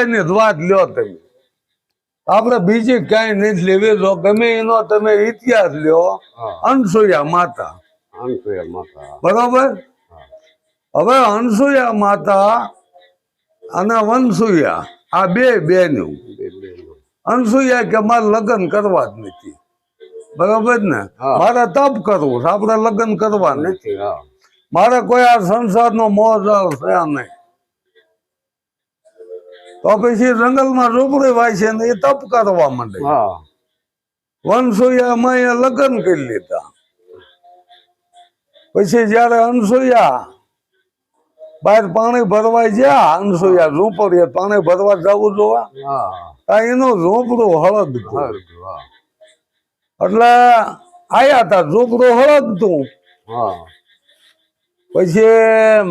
એની વાત લ્યો તમે. આપણે બીજી કઈ નથી લેવી જો ગમે એનો તમે ઇતિહાસ લ્યો અનસુયા માતા. અનસુયા માતા. બરોબર? હવે અનસુયા માતા અને વનસુયા આ બે બેનું. અનસુયા કે મારે લગ્ન કરવા જ નથી. બરોબર ને. મારે તપ કરવું છે આપણે લગ્ન કરવા નથી મારે કોઈ આ સંસારનો મોહ છે નહીં. તો પછી જંગલમાં ઝૂંપડી વાય છે ને એ તપ કરવા માંડે. વનસુયા એ લગ્ન કરી લીધા. પછી જયારે અનસુયા બહાર પાણી ભરવા ગયા અનસુયા ઝૂંપડીએ પાણી ભરવા જવું જોવા એનું ઝૂંપડું હળદ એટલે આયા તા ઝૂંપડું હળગતું. હા. પછી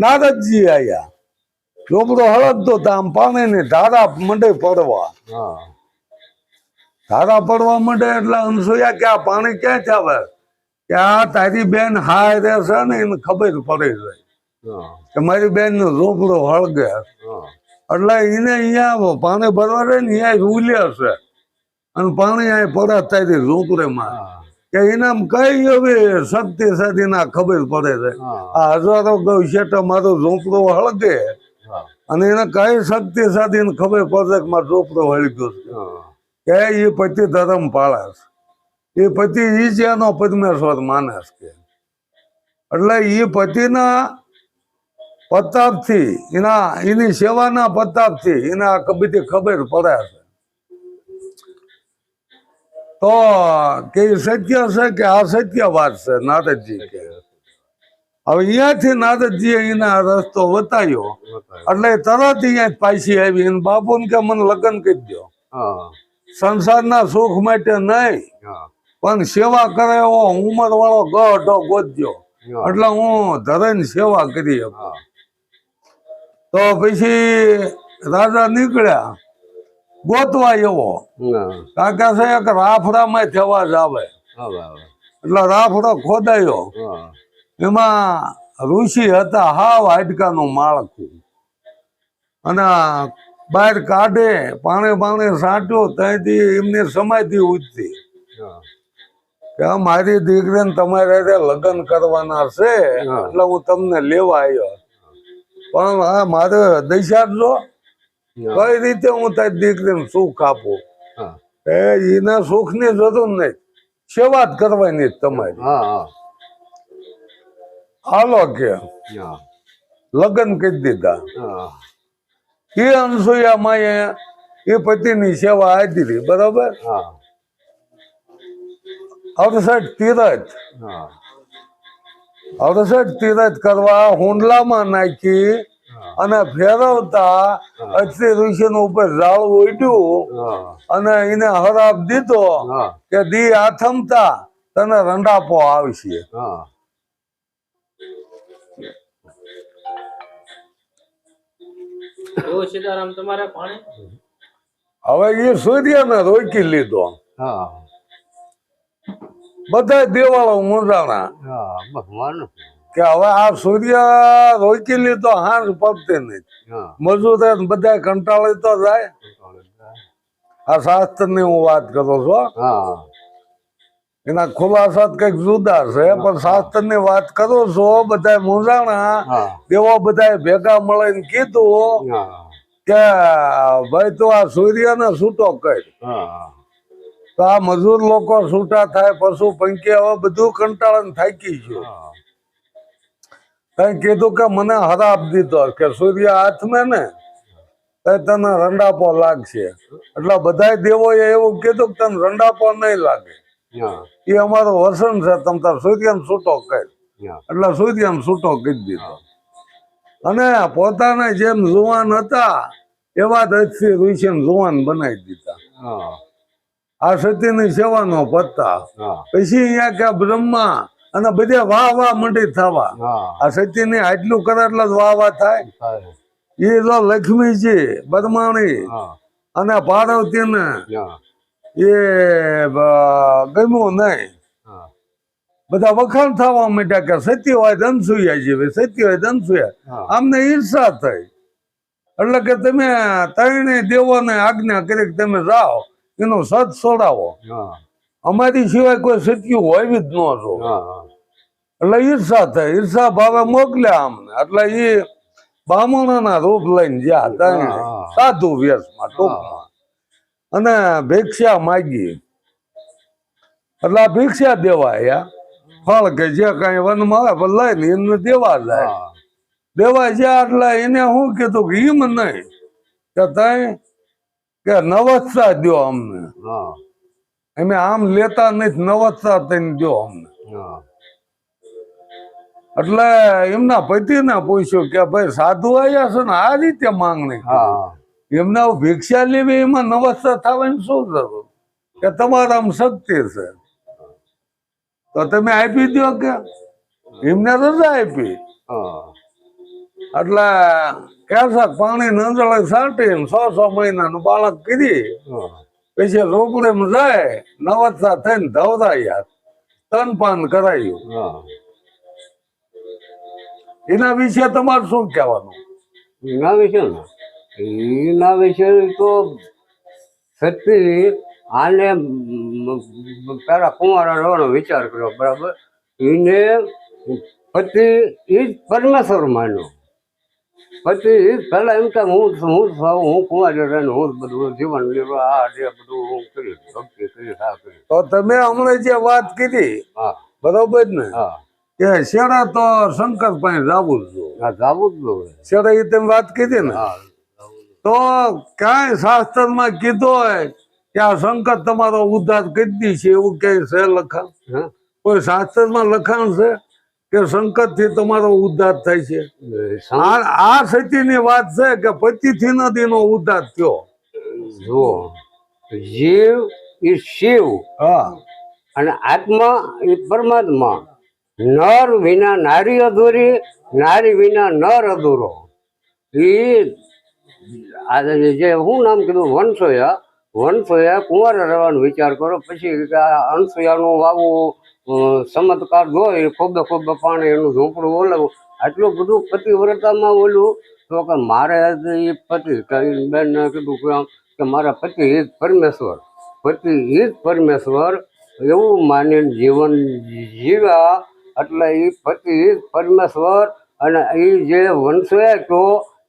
નારદજી આયા. રોબડો હળગતો તો આમ પાણીની ધારા મંડે પડવા. ધારા પડવા મંડે એટલે અનસુયા કે આ પાણી ક્યાંથી આવે? કે આ તારી બેન હાય રે છે ને એને ખબર પડી જાય. હા. કે મારી બેન નો રોબડો હળગે એટલે એને અહીંયા પાણી ભરવા રે ને અહીંયા ઉલ્યા છે. અને પાણી અહીંયા પડે તારી રોકડે હા. કે એનામ કઈ હવે શક્તિ સાથી ના ખબર પડે છે. આ હજારો ગૌ શેઠ મારો ઝોપડો હળગે અને એને કઈ શક્તિ સાથી ખબર પડે કે મારો ઝોપડો હળગ્યો છે. કે એ પતિ ધર્મ પાળે છે. એ પતિ એ જ એનો પદ્મેશ્વર માને છે કે. એટલે એ પતિના પ્રતાપથી એના એની સેવાના પ્રતાપથી એને આ બધી ખબર પડે છે. તો કે સત્ય છે કે આ સત્ય વાત છે નારદજી કે. હવે અહીંયાથી નારદજીએ અહીંના રસ્તો બતાવ્યો. એટલે તરત અહીંયા પાછી આવી એને બાપુને કે મને લગ્ન કરી દો સંસારના સુખ માટે નહીં પણ સેવા કરે એવો ઉંમર વાળો ગઢો ગોતજો. એટલે હું ધરેન સેવા કરી તો પછી રાજા નીકળ્યા. ગોતવા એવો. કારણ કાકા છે એક રાફડામાં થવા જ આવે. એટલે રાફડો ખોદાયો. એમાં ઋષિ હતા હાવ હાડકાનું માળખું. અને બહાર કાઢે પાણી પાણી સાંટ્યો ત્યાંથી એમની સમાધિ ઉજતી કે મારી દીકરીને તમારે લગ્ન કરવાના છે એટલે હું તમને લેવા આવ્યો. પણ આ મારે દશા જો કઈ રીતે હું તારી દીકરીને સુખ આપું? એના એ એના સુખની જરૂર નહીં. સેવા જ કરવાની તમારી હાલો કે. લગ્ન કરી દીધા. એ અનસુયા માએ એ પતિની સેવા આદરી બરાબર? હા. અડસઠ તીરથ. હા. અડસઠ તીરથ કરવા હુંડલામાં નાખી અને ફેરવતા અક્ષય ઋષિ ઉપર ઝાડ ઉડ્યું અને એને હરાપ દીધો કે દી આથમતા તને રંડાપો આવશે. હા. એવું સીતારામ તમારે પાણી? હવે એ સૂર્ય ને રોકી લીધો. હા. બધા દેવાળો ભગવાન કે હવે આ સૂર્ય રોકી લીધો હાંસ પડતી નહીં. મજૂર બધા કંટાળી તો જાય. આ શાસ્ત્રની હું વાત કરું છું એના ખુલાસા કંઈક જુદા છે પણ શાસ્ત્રની વાત કરું છું બધા મૂંઝાણા. હા. બધા ભેગા મળીને કીધું કે ભાઈ તું આ સૂર્યને છૂટો કર. હા. તો આ મજૂર લોકો છૂટા થાય પશુ પંખી હવે બધું કંટાળીને થાકી ગયું. કઈ કીધું કે મને હરાપ દીધો કે સૂર્ય હાથમાં ને તને રંડાપો લાગશે. એટલે બધા દેવોએ એવું કીધું કે તને રંડાપો નહીં લાગે. હા. એ અમારું વસન છે તમ તાર સૂર્ય છૂટો કર. એટલે સૂર્ય છૂટો કરી દીધો. અને પોતાને જેમ જુવાન હતા એવા જ અજથી ઋષિને જુવાન બનાવી દીધા. હા. આ સતીની સેવાનો પત્તા હા. પછી અહીંયા કે બ્રહ્મા અને બધે વાહ વાહ મંડી થવા. આ સતીની આટલું કરે એટલે જ વાહ વાહ થાય. એ તો લક્ષ્મીજી બદમાણી અને પાર્વતીને એ ગમ્યું નહીં. બધા વખાણ થવા માંડ્યા કે સત્ય હોય તો અનસુયા જેવી સત્ય હોય હા. આમને ઈર્ષા થઈ. એટલે કે તમે ત્રણે દેવોને આજ્ઞા કરી તમે જાઓ એનો સત છોડાવો અમારી સિવાય કોઈ સત્ય હોય જ ન હા. એટલે ઈર્ષા થઈ ઈર્ષા ભાવે મોકલ્યા અમને. એટલે એ બામણોના રૂપ લઈને ગયા હતા સાધુ વ્યસમાં ટૂંકમાં. અને ભિક્ષા માગી. એટલે ભિક્ષા દેવા આયા. ફળ કે જે કઈ વન મળે પણ લઈને એમને દેવા જાય. દેવા જ્યાં એટલે એને શું કીધું કે એમ નહીં. કે તઈ કે નવસ્તા દ્યો અમને. હા. અમે આમ લેતા નથી નવસ્તા થઈને દ્યો અમને. હા. એટલે એમના પતિને પૂછ્યું કે ભાઈ સાધુ આવ્યા છે ને આ રીતે માંગણી એમને ભિક્ષા લેવી એમાં નવસ્તા થવાની શું જરૂર? કે તમારામાં શક્તિ છે. તો તમે આપી દો કે? એમને રજા આપી. હા. એટલે કેસક પાણી નંદળે સાટી સો સો મહિનાનું બાળક કીધી પછી રોકડે જાય નવસ્તા થઈને ધવરાયા તનપાન કરાયું. હા. એના વિશે તમારે શું કહેવાનું? એના વિશે ને. એના વિશે તો સત્ય આને પેલા કુંવારા રહેવાનો વિચાર કર્યો બરાબર? એને પતિ એ જ પરમેશ્વર માન્યો. પતિ એ જ એમ કે હું હું છું, હું કુંવારી રહીને હું બધું જીવન નિર્વાહ આ જે બધું હું કરીશ ભક્તિ કરી આ કરીશ તો તમે હમણાં જે વાત કીધી હા. બરોબર ને? હા. કે શેડા તો શંકર પાસે જવું જ જોઈએ. જાવું જ જોઈએ. શેડા એ તમે વાત કીધી ને? હા. તો ક્યાંય શાસ્ત્રમાં કીધું હોય કે આ શંકર તમારો ઉદ્ધાર કરી દી છે એવું ક્યાંય છે લખાણ. કોઈ શાસ્ત્રમાં લખાણ છે કે શંકરથી તમારો ઉદ્ધાર થાય છે? આ આ સતીની વાત છે કે પતિથી નદીનો ઉદ્ધાર થયો. જુઓ. જીવ એ શિવ. હા. અને આત્મા એ પરમાત્મા. નર વિના નારી અધૂરી, નારી વિના નર અધૂરો. એ આજે જે હું નામ કીધું વનસોયા વનસોયા કુંવારે રહેવાનો વિચાર કરો, પછી અનસોયાનું વાવું ચમત્કાર જોઈ ખૂબ ખોબે પાણી એનું ઝૂંપડું ઓલવું, આટલું બધું પતિવ્રતામાં ઓલું, તો કે મારે એ પતિ બેન કીધું કે કે મારા પતિ એ પરમેશ્વર. પતિ એ પરમેશ્વર, એવું માનીને જીવન જીવ્યા એટલે એ પછી એ પરમેશ્વર અને એ જે વંશે કહો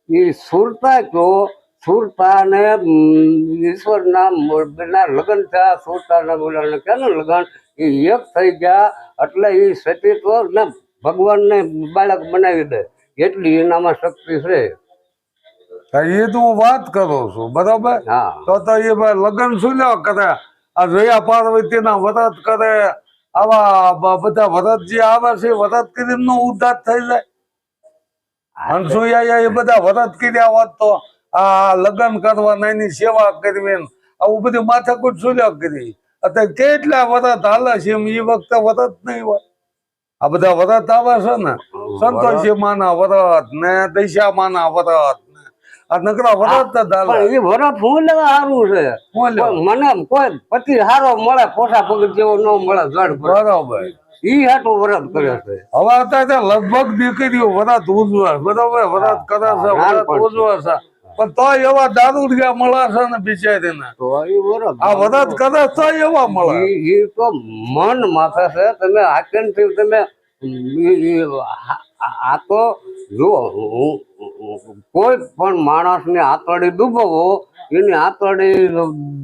એ સુરતા કહો સુરતાને ને ઈશ્વરના બેના લગ્ન થયા સુરતાના બોલાને કેનું લગ્ન? એ એક થઈ ગયા એટલે એ સતીત્વ ને ભગવાનને બાળક બનાવી દે. એટલી એનામાં શક્તિ છે. એ તો હું વાત કરું છું બરાબર? હા. તો તો એ લગ્ન શું લેવા કરે? આ જયા પાર્વતી ના વ્રત કરે આવા બધા વરદ જે આવે છે વરદ કરી નો ઉદ્ધાર થઈ જાય. હંસુયા એ બધા વરદ કર્યા હોત તો આ લગ્ન કરવા એની સેવા કરવી આવું બધું માથાકૂટ લેવા કરી. અત્યારે કેટલા વરત હાલે છે એમ એ વખતે વરત નહીં હોય. આ બધા વ્રત આવે છે ને. સંતોષી માના વ્રત ને દૈશા માના વ્રત આ નકરા વ્રત જ હાલે એ વરફ હું લેવા સારું છે? મને કોઈ પતિ હારો મળે પોસા પગ જેવો ન મળે જડ બરાબર. ઈ હાટું કરે છે. હવે અત્યારે લગભગ દીકરીઓ વરાત ઉજવા બરાબર વરાત કરે છે વરત નાનપણથી. ઉજવે છે. પણ તો એવા દારૂડિયા મળે છે ને ઈ વરફ આ વરાત કરે તો એવા મળે. ઈ તો મન માથે છે. તમે આચરણથી તમે આ- તો હું- હું- કોઈ પણ માણસને આંતરડી ડૂબવો એની આંતરડી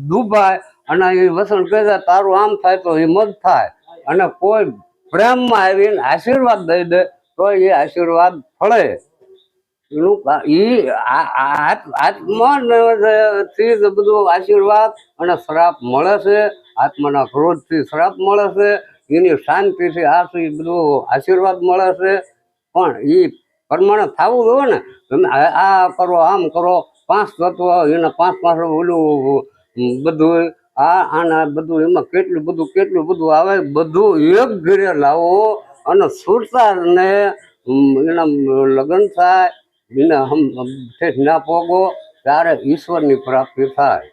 ડૂબાય અને એ વસણ કહી છે, તારું આમ થાય તો હિંમત થાય. અને કોઈ પ્રેમમાં આવીને આશીર્વાદ દઈ દે તો એ આશીર્વાદ ફળે. એનું આત- આત્માથી બધું આશીર્વાદ અને શ્રાપ મળે છે. આત્માના ક્રોધથી શ્રાપ મળે છે. એની શાંતિથી આ બધું આશીર્વાદ મળે છે. પણ એ પ્રમાણે થવું જોઈએ ને, તમે આ કરો, આમ કરો, પાંચ તત્વ એના પાંચ પાંચ ઓલું બધું, આ, આના બધું, એમાં કેટલું બધું કેટલું બધું આવે, બધું એક ઘરે લાવો અને સુરતાને એના લગ્ન થાય, એને હમ, ઠેઠ ના પોગો, ત્યારે ઈશ્વરની પ્રાપ્તિ થાય.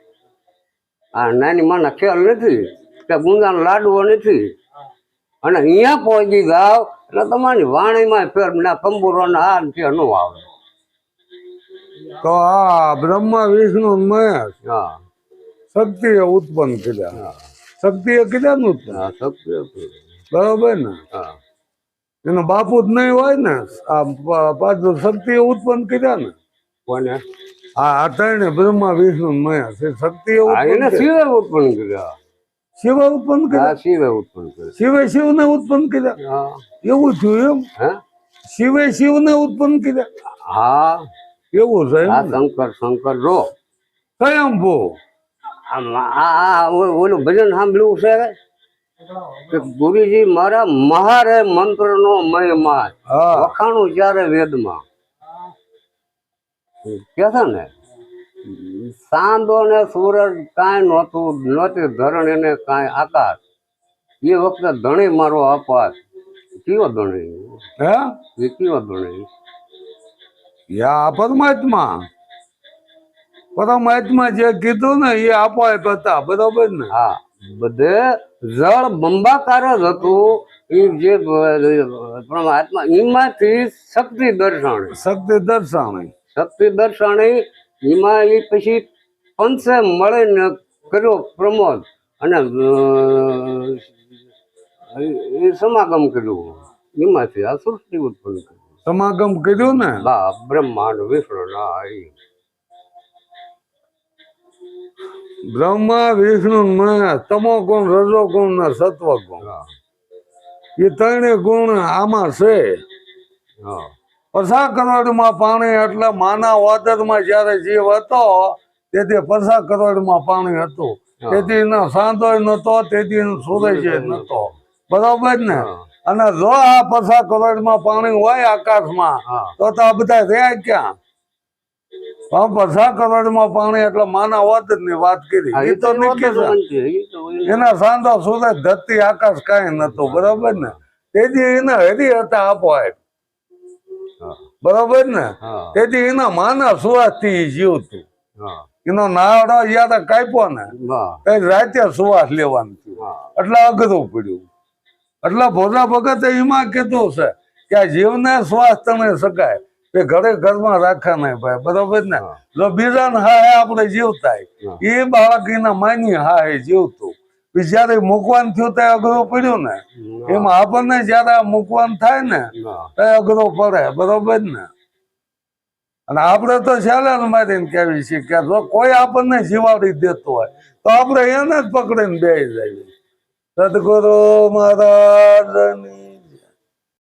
આ નાની માના ખ્યાલ નથી કે ગુંદાના લાડવો નથી. અને અહીંયા પહોંચી જાવ એટલે તમારી વાણીમાં ફેર ના તંબુરો આ છે તે આવે. તો આ બ્રહ્મા વિષ્ણુ ને મહેશ હા. શક્તિ ઉત્પન્ન કર્યા. શક્તિ એ કીધા નું સત્ય બરાબર ને? હા. એનો બાપુ જ નહીં હોય ને આ પાછું શક્તિ ઉત્પન્ન કર્યા ને? કોને? આ અત્યારે ત્રણે બ્રહ્મા વિષ્ણુ ને મહેશ એ શક્તિ ઉત્પન્ન કર્યા. શિવે ઉત્પન્ન કર્યા. શિવે ઉત્પન્ન કર્યા. શિવે શિવને ઉત્પન્ન કર્યા. એવું થયું એમ. હે? શિવે શિવને ઉત્પન્ન કર્યા. હા. એવું છે? શંકર શંકર રો સ્વયંભૂ. આમ આ આ ઓલું ભજન સાંભળ્યું છે કે ગુરુજી મારા મહારે મંત્ર નો મહિમા હા. વખાણું જ્યારે વેદમાં. કે છે ને? સાંદો ને સૂરજ કાંઈ નહોતું નહોતી ધરણ એને કાંઈ આકાશ. એ વખતે ધણી મારો અપાસ કયો ધણી? હે? એ કયો ધણી? યા પરમાત્મા પરમાત્મા જે કીધું ને એ અપાય હતા બરોબર ને? હા બધે જળ બંબાકાર જ હતું. એ જે પરમાત્મા એમાંથી શક્તિ દર્શાણી. શક્તિ દર્શાણી. શક્તિ દર્શાણી એમાં એ પછી પંચે મળીને કર્યો પ્રમોદ અને એ સમાગમ કર્યું. એમાંથી આ સૃષ્ટિ ઉત્પન્ન કરી સમાગમ કર્યું ને? બા બ્રહ્માંડ વિષ્ણુ ના બ્રહ્મા વિષ્ણુ ને તમો ગુણ રજો ગુણ ને સત્વ ગુણ એ ત્રણે ગુણ આમાં છે. હા. પસા કરોડમાં પાણી એટલે માના વાદળમાં જ્યારે જીવ હતો તેથી પસા કરોડમાં પાણી હતું. તેથી એનો સાંધો નતો તેથી એનો સૂરજ નતો બરોબર ને? અને જો આ પસા કરોડમાં પાણી હોય આકાશમાં તો તો આ બધા રહ્યા ક્યાં? પસા કરોડમાં પાણી એટલે માના વાદળની વાત કરી. એ તો એ- એના સાંધો સૂરજ ધરતી આકાશ કાંઈ નતું બરોબર ને? તેથી એને હરી હતા આપો બરોબર ને? તેથી એના માના સુવાસથી ઈ જીવતું એનો નાવડો યાદ કાપ્યો ને રાતે સુવાસ લેવાનું થયું. એટલે અઘરું પડ્યું. એટલે ભોજા ભગતે એમાં કીધું છે કે આ જીવને શ્વાસ તમે શકાય. એ ઘરે ઘરમાં રાખા નહીં ભાઈ બરોબર ને? હા. જો બીજાને હા આપણે જીવતા. એ બાળક એના માની હા એ જીવતું. જયારે મૂકવાનું થયું ત્યારે અઘરું પડ્યું ને. એમાં આપણને જયારે આ થાય ને હા અઘરો પડે બરોબર ને? અને આપણે તો ચાલે મારીને કહેવી છીએ કે જો કોઈ આપણને જીવાડી દેતું હોય તો આપણે એને જ પકડીને બે જઈએ. સદગુરુ મહારાજની